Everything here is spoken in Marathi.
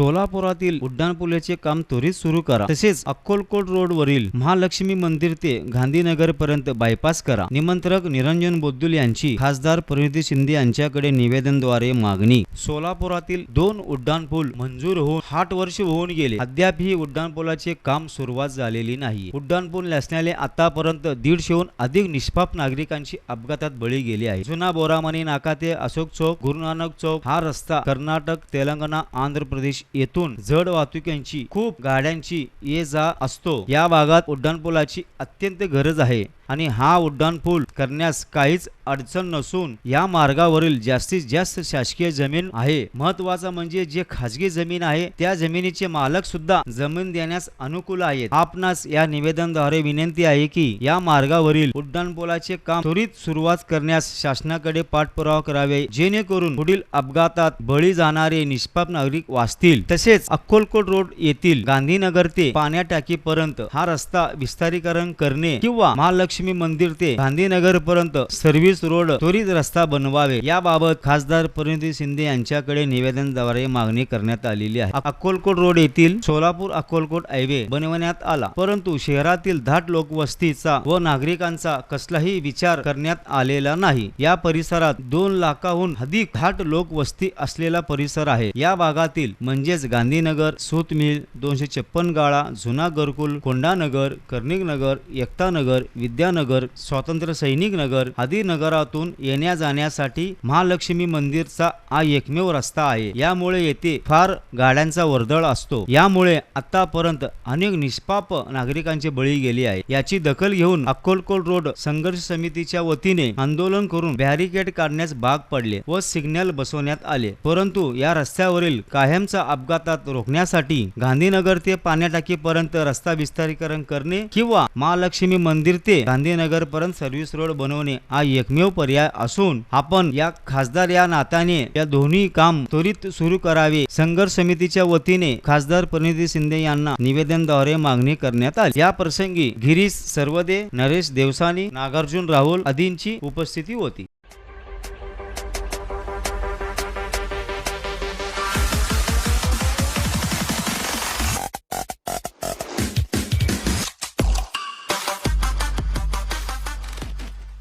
सोलापुरातील उड्डाणपुलाचे काम त्वरित सुरू करा. तसेच अक्कोलकोट रोड वरील महालक्ष्मी मंदिर ते गांधीनगर पर्यंत बायपास करा. निमंत्रक निरंजन बोद्दुल यांची खासदार परिणिती शिंदे यांच्याकडे निवेदनद्वारे मागणी. सोलापुरातील दोन उड्डाणपूल मंजूर होऊन आठ वर्ष होऊन गेले. अद्याप ही उड्डाणपुलाचे काम सुरुवात झालेली नाही. उड्डाणपूल नसल्याने आतापर्यंत दीडशेहून अधिक निष्पाप नागरिकांची अपघातात बळी गेली आहे. जुना बोरामणी नाका ते अशोक चौक गुरुनानक चौक हा रस्ता कर्नाटक तेलंगणा आंध्र प्रदेश येथून जड वाहतुक्यांची खूप गाड्यांची ये जा असतो. या भागात उड्डाणपुलाची अत्यंत गरज आहे. आणि हा उड्डाणपूल करण्यास काहीच अडचण नसून या मार्गावरील जास्तीत जास्त शासकीय जमीन आहे. महत्वाचं म्हणजे जे खाजगी जमीन आहे त्या जमिनीचे मालक सुद्धा जमीन देण्यास अनुकूल आहेत. आपणास या निवेदनद्वारे विनंती आहे की या मार्गावरील उड्डाणपुलाचे काम त्वरित सुरुवात करण्यास शासनाकडे पाठपुरावा करावे. जेणेकरून पुढील अपघातात बळी जाणारे निष्पाप नागरिक वाचतील. तसेच अक्कोलकोट रोड येथील गांधीनगर ते पाण्या टाकीपर्यंत हा रस्ता विस्तारीकरण करणे किंवा महालक्ष्मी मंदिर ते गांधीनगर पर्यंत सर्व्हिस रोड त्वरित रस्ता बनवावे. याबाबत खासदार परिणिती शिंदे यांच्याकडे निवेदनद्वारे मागणी करण्यात आलेली आहे. अक्कलकोट रोड येथील सोलापूर अक्कलकोट हायवे बनवण्यात आला परंतु शहरातील धाट लोकवस्तीचा व नागरिकांचा कसलाही विचार करण्यात आलेला नाही. या परिसरात दोन लाखाहून अधिक धाट लोकवस्ती असलेला परिसर आहे. या भागातील म्हणजेच गांधीनगर सूतमिल दोनशे छप्पन गाळा जुना गरकुल कोंडानगर कर्णिकनगर एकतानगर विद्या नगर विद्यानगर स्वातंत्र्य सैनिक नगर आदी नगरातून येण्या जाण्यासाठी महालक्ष्मी मंदिरचा हा एकमेव रस्ता आहे. यामुळे येथे फार गाड्यांचा वर्दळ असतो. यामुळे आतापर्यंत अनेक निष्पाप नागरिकांचे बळी गेले आहे. याची दखल घेऊन अक्कोलकोल रोड संघर्ष समितीच्या वतीने आंदोलन करून बॅरिकेड काढण्यास भाग पडले व सिग्नल बसवण्यात आले. परंतु या रस्त्यावरील कायमचा अपघातात रोखण्यासाठी गांधीनगर ते पाण्याटाकीपर्यंत रस्ता विस्तारीकरण करणे किंवा महालक्ष्मी मंदिर ते गांधीनगरपर्यंत सर्व्हिस रोड बनवणे हा एकमेव पर्याय असून आपण या खासदार या नात्याने या दोन्ही काम त्वरित सुरू करावे. संघर्ष समितीच्या वतीने खासदार परिणिती शिंदे यांना निवेदनद्वारे मागणी करण्यात आली. या प्रसंगी गिरीश सर्वदे नरेश देवसानी नागार्जुन राहुल आदींची उपस्थिती होती.